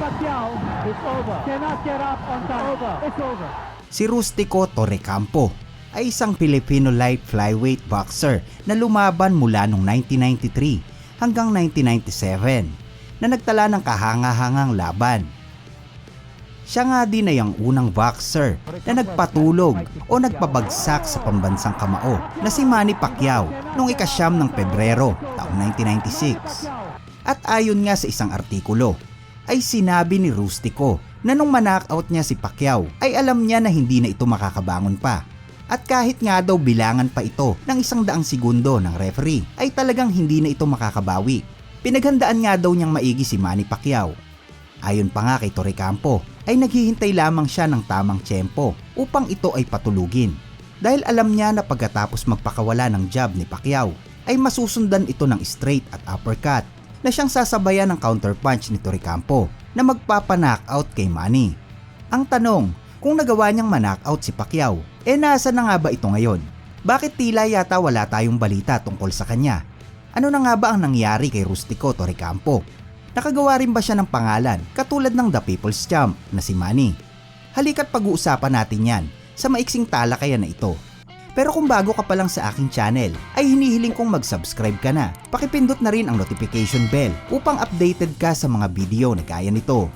Pacquiao, it's over. Cannot get up on time. Over. It's over. Si Rustico Torrecampo ay isang Filipino light flyweight boxer na lumaban mula noong 1993 hanggang 1997 na nagtala ng kahanga-hangang laban. Siya nga din ay ang unang boxer na nagpatulog o nagpabagsak sa pambansang kamao na si Manny Pacquiao noong ikasyam ng Pebrero taong 1996. At ayon nga sa isang artikulo, ay sinabi ni Rustico na nung manackout niya si Pacquiao ay alam niya na hindi na ito makakabangon pa. At kahit nga daw bilangan pa ito ng isang daang segundo ng referee ay talagang hindi na ito makakabawi. Pinaghandaan nga daw niyang maigi si Manny Pacquiao. Ayon pa nga kay Torrecampo ay naghihintay lamang siya ng tamang tiyempo upang ito ay patulugin. Dahil alam niya na pagkatapos magpakawala ng jab ni Pacquiao ay masusundan ito ng straight at uppercut na siyang sasabayan ng counterpunch ni Torrecampo na magpapa-knockout kay Manny. Ang tanong, kung nagawa niyang ma-knockout si Pacquiao, eh nasa na nga ba ito ngayon? Bakit tila yata wala tayong balita tungkol sa kanya? Ano na nga ba ang nangyari kay Rustico Torrecampo? Nakagawa rin ba siya ng pangalan katulad ng The People's Champ na si Manny? Halika't pag-uusapan natin yan sa maiksing talakayan na ito. Pero kung bago ka pa lang sa aking channel, ay hinihiling kong mag-subscribe ka na. Pakipindot na rin ang notification bell upang updated ka sa mga video na gaya nito.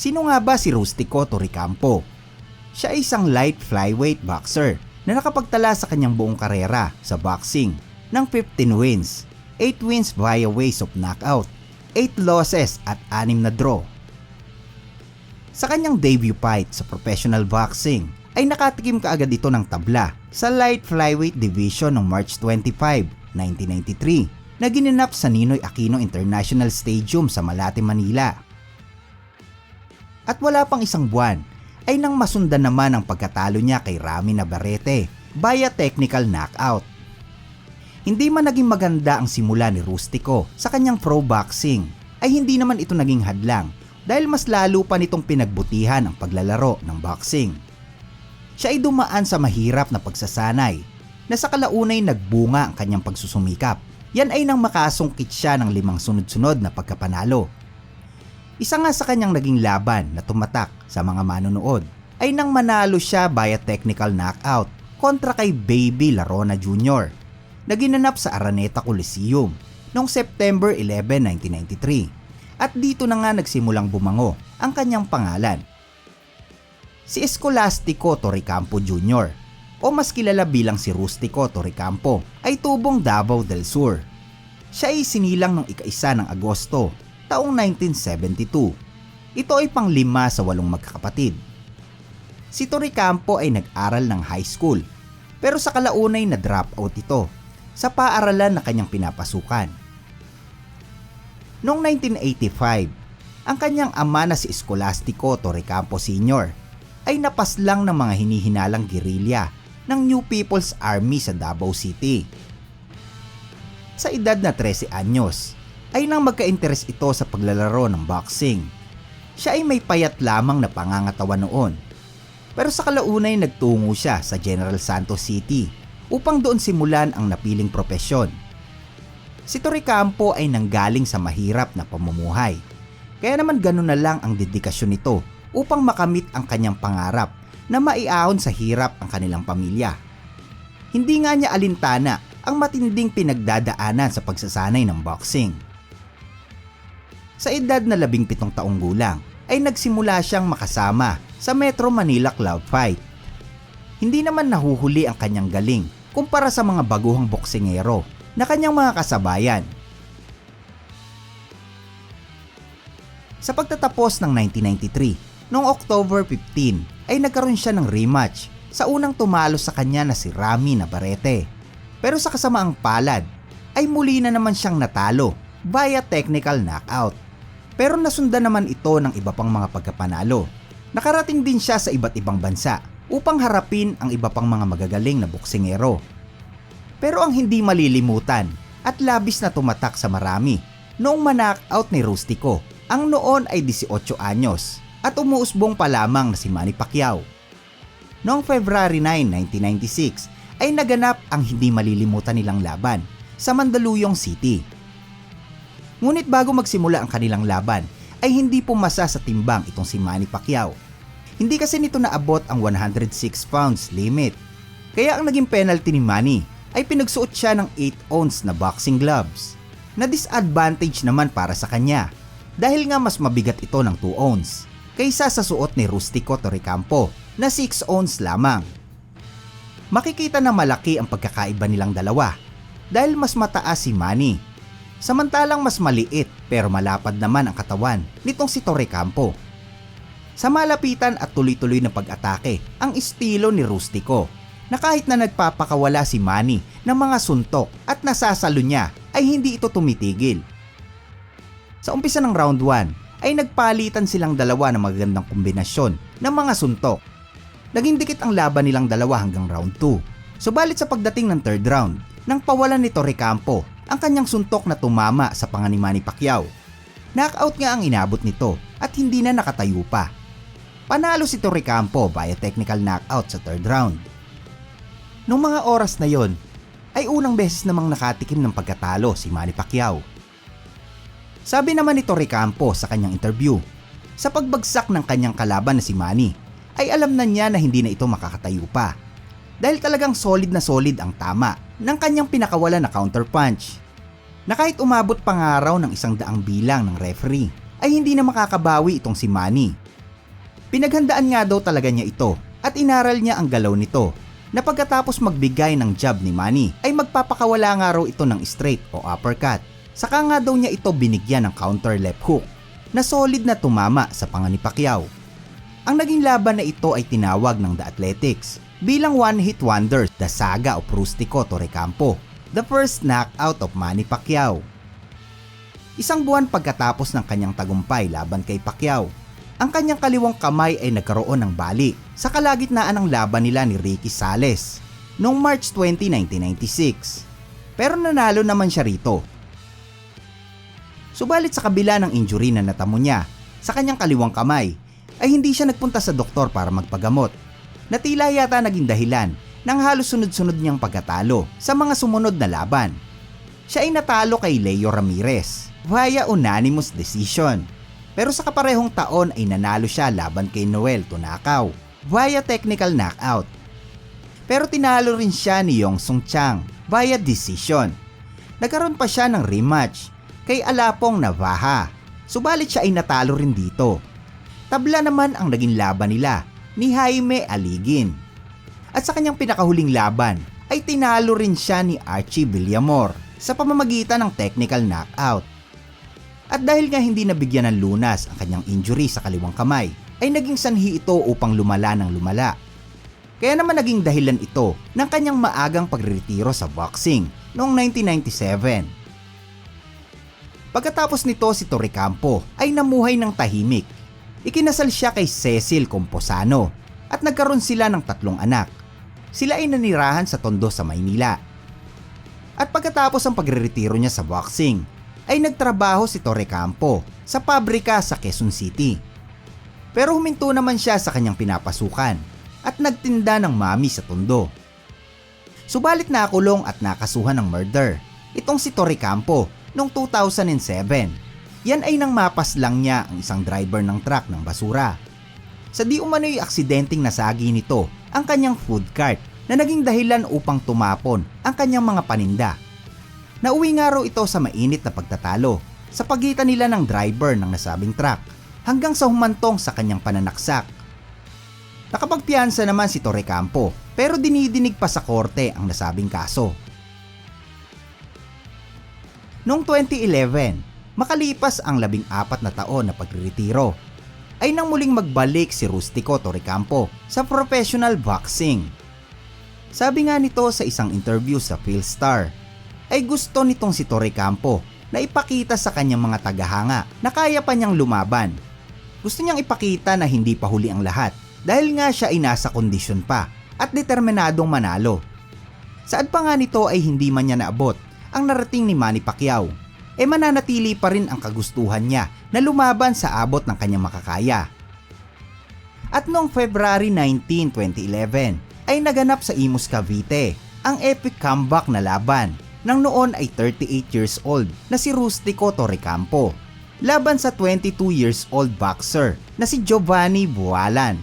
Sino nga ba si Rustico Torrecampo? Siya ay isang light flyweight boxer na nakapagtala sa kanyang buong karera sa boxing ng 15 wins, 8 wins via ways of knockout, 8 losses at 6 na draw. Sa kanyang debut fight sa professional boxing ay nakatikim kaagad ito ng tabla sa light flyweight division noong March 25, 1993 na ginanap sa Ninoy Aquino International Stadium sa Malate, Manila. At wala pang isang buwan ay nang masundan naman ang pagkatalo niya kay Rami Navarrete via technical knockout. Hindi man naging maganda ang simula ni Rustico sa kanyang pro boxing ay hindi naman ito naging hadlang dahil mas lalo pa nitong pinagbutihan ang paglalaro ng boxing. Siya ay dumaan sa mahirap na pagsasanay na sa kalaunay nagbunga ang kanyang pagsusumikap. Yan ay nang makasungkit siya ng limang sunod-sunod na pagkapanalo. Isa nga sa kanyang naging laban na tumatak sa mga manonood ay nang manalo siya via technical knockout kontra kay Baby Larona Jr. na ginanap sa Araneta Coliseum noong September 11, 1993 at dito na nga nagsimulang bumango ang kanyang pangalan. Si Escolastico Torrecampo Jr. o mas kilala bilang si Rustico Torrecampo ay tubong Davao del Sur. Siya ay sinilang noong ika-isa ng Agosto taong 1972. Ito ay panglima sa walong magkakapatid. Si Torrecampo ay nag-aral ng high school pero sa kalaunay na drop out ito sa paaralan na kanyang pinapasukan. Noong 1985, ang kanyang ama na si Escolastico Torrecampo Sr. ay napaslang ng mga hinihinalang gerilya ng New People's Army sa Davao City. Sa edad na 13 anyos, ay nang magka-interes ito sa paglalaro ng boxing. Siya ay may payat lamang na pangangatawan noon. Pero sa kalaunay nagtungo siya sa General Santos City upang doon simulan ang napiling propesyon. Si Torrecampo ay nanggaling sa mahirap na pamumuhay. Kaya naman ganun na lang ang dedikasyon nito upang makamit ang kanyang pangarap na maiahon sa hirap ang kanilang pamilya. Hindi nga niya alintana ang matinding pinagdadaanan sa pagsasanay ng boxing. Sa edad na labing pitong taong gulang ay nagsimula siyang makasama sa Metro Manila Club Fight. Hindi naman nahuhuli ang kanyang galing kumpara sa mga baguhang boksingero na kanyang mga kasabayan. Sa pagtatapos ng 1993, noong October 15, ay nagkaroon siya ng rematch sa unang tumalo sa kanya na si Rami Navarrete. Pero sa kasamaang palad, ay muli na naman siyang natalo via technical knockout. Pero nasundan naman ito ng iba pang mga pagkapanalo. Nakarating din siya sa iba't ibang bansa upang harapin ang iba pang mga magagaling na boksingero. Pero ang hindi malilimutan at labis na tumatak sa marami noong manackout ni Rustico ang noon ay 18 anyos at umuusbong pa lamang na si Manny Pacquiao. Noong February 9, 1996 ay naganap ang hindi malilimutan nilang laban sa Mandaluyong City. Ngunit bago magsimula ang kanilang laban, ay hindi pumasa sa timbang itong si Manny Pacquiao. Hindi kasi nito naabot ang 106 pounds limit. Kaya ang naging penalty ni Manny ay pinagsuot siya ng 8 ounce na boxing gloves. Na disadvantage naman para sa kanya dahil nga mas mabigat ito ng 2 ounce kaysa sa suot ni Rustico Torrecampo na 6 ounce lamang. Makikita na malaki ang pagkakaiba nilang dalawa dahil mas mataas si Manny. Samantalang mas maliit pero malapad naman ang katawan nitong si Torrecampo. Sa malapitan at tuloy-tuloy na pag-atake ang estilo ni Rustico na kahit na nagpapakawala si Manny ng mga suntok at nasasalo niya ay hindi ito tumitigil. Sa umpisa ng round 1 ay nagpalitan silang dalawa ng magagandang kombinasyon ng mga suntok. Naging dikit ang laban nilang dalawa hanggang round 2. Subalit sa pagdating ng third round, nang pawalan ni Torrecampo ang kanyang suntok na tumama sa panga ni Pacquiao. Knockout nga ang inabot nito at hindi na nakatayo pa. Panalo si Torrecampo via technical knockout sa third round. Noong mga oras na yon, ay unang beses namang nakatikim ng pagkatalo si Manny Pacquiao. Sabi naman ni Torrecampo sa kanyang interview, sa pagbagsak ng kanyang kalaban na si Manny, ay alam na niya na hindi na ito makakatayo pa. Dahil talagang solid na solid ang tama ng kanyang pinakawala na counterpunch. Na kahit umabot pa nga raw ng isang daang bilang ng referee, ay hindi na makakabawi itong si Manny. Pinaghandaan nga daw talaga niya ito at inaral niya ang galaw nito na pagkatapos magbigay ng jab ni Manny ay magpapakawala nga raw ito ng straight o uppercut. Saka nga daw niya ito binigyan ng counter left hook na solid na tumama sa panga ni Pacquiao. Ang naging laban na ito ay tinawag ng The Athletics bilang one-hit wonder the saga of Rustico Torrecampo, the first knockout of Manny Pacquiao. Isang buwan pagkatapos ng kanyang tagumpay laban kay Pacquiao, ang kanyang kaliwang kamay ay nagkaroon ng bali sa kalagitnaan ng laban nila ni Ricky Sales noong March 20, 1996. Pero nanalo naman siya rito. Subalit sa kabila ng injury na natamo niya sa kanyang kaliwang kamay, ay hindi siya nagpunta sa doktor para magpagamot na tila yata naging dahilan ng halos sunod-sunod niyang pagkatalo sa mga sumunod na laban. Siya ay natalo kay Leo Ramirez via unanimous decision. Pero sa kaparehong taon ay nanalo siya laban kay Noel Tunakaw via technical knockout. Pero tinalo rin siya ni Yong Sung Chang via decision. Nagkaroon pa siya ng rematch kay Alapong Navaja. Subalit siya ay natalo rin dito. Tabla naman ang naging laban nila ni Jaime Aligin. At sa kanyang pinakahuling laban ay tinalo rin siya ni Archie Villamor sa pamamagitan ng technical knockout. At dahil nga hindi nabigyan ng lunas ang kanyang injury sa kaliwang kamay, ay naging sanhi ito upang lumala ng lumala. Kaya naman naging dahilan ito ng kanyang maagang pagretiro sa boxing noong 1997. Pagkatapos nito si Torrecampo ay namuhay ng tahimik. Ikinasal siya kay Cecil Composano at nagkaroon sila ng tatlong anak. Sila ay nanirahan sa Tondo sa Maynila. At pagkatapos ang pagreretiro niya sa boxing, ay nagtrabaho si Torrecampo sa pabrika sa Quezon City. Pero huminto naman siya sa kanyang pinapasukan at nagtinda ng mami sa Tondo. Subalit nakulong at nakasuhan ng murder itong si Torrecampo noong 2007. Yan ay nang mapas lang niya ang isang driver ng truck ng basura. Sa di umano'y aksidenteng nasagi nito ang kanyang food cart na naging dahilan upang tumapon ang kanyang mga paninda. Nauwi nga raw ito sa mainit na pagtatalo sa pagitan nila ng driver ng nasabing truck hanggang sa humantong sa kanyang pananaksak. Nakapagpiyansa naman si Torrecampo pero dinidinig pa sa korte ang nasabing kaso. Noong 2011, makalipas ang labing apat na taon na pagriretiro, ay nang muling magbalik si Rustico Torrecampo sa professional boxing. Sabi nga nito sa isang interview sa Philstar, ay gusto nitong si Torrecampo na ipakita sa kanyang mga tagahanga na kaya pa niyang lumaban. Gusto niyang ipakita na hindi pa huli ang lahat dahil nga siya ay nasa kondisyon pa at determinadong manalo. Saad pa nga nito ay hindi man niya naabot ang narating ni Manny Pacquiao, e mananatili pa rin ang kagustuhan niya na lumaban sa abot ng kanyang makakaya. At noong February 19, 2011, ay naganap sa Imus Cavite ang epic comeback na laban nang noon ay 38 years old na si Rustico Torrecampo laban sa 22 years old boxer na si Giovanni Bualan.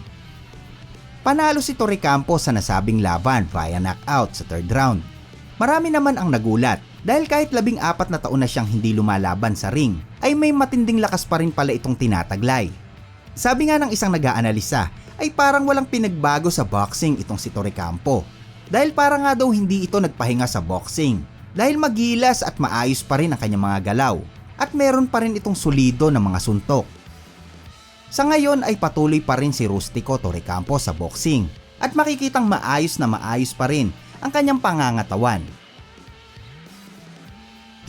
Panalo si Torrecampo sa nasabing laban via knockout sa third round. Marami naman ang nagulat dahil kahit labing apat na taon na siyang hindi lumalaban sa ring, ay may matinding lakas pa rin pala itong tinataglay. Sabi nga ng isang nag-aanalisa, ay parang walang pinagbago sa boxing itong si Torrecampo. Dahil para nga daw hindi ito nagpahinga sa boxing. Dahil magilas at maayos pa rin ang kanyang mga galaw. At meron pa rin itong solido ng mga suntok. Sa ngayon ay patuloy pa rin si Rustico Torrecampo sa boxing. At makikitang maayos na maayos pa rin ang kanyang pangangatawan.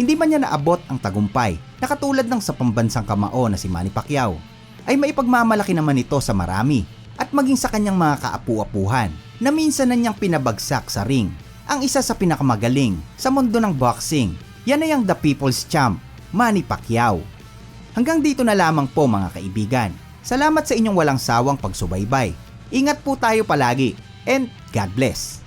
Hindi man niya naabot ang tagumpay na katulad ng sa pambansang kamao na si Manny Pacquiao, ay maipagmamalaki naman ito sa marami at maging sa kanyang mga kaapu-apuhan na minsan na niyang pinabagsak sa ring. Ang isa sa pinakamagaling sa mundo ng boxing, yan ay ang The People's Champ, Manny Pacquiao. Hanggang dito na lamang po mga kaibigan. Salamat sa inyong walang sawang pagsubaybay. Ingat po tayo palagi and God bless.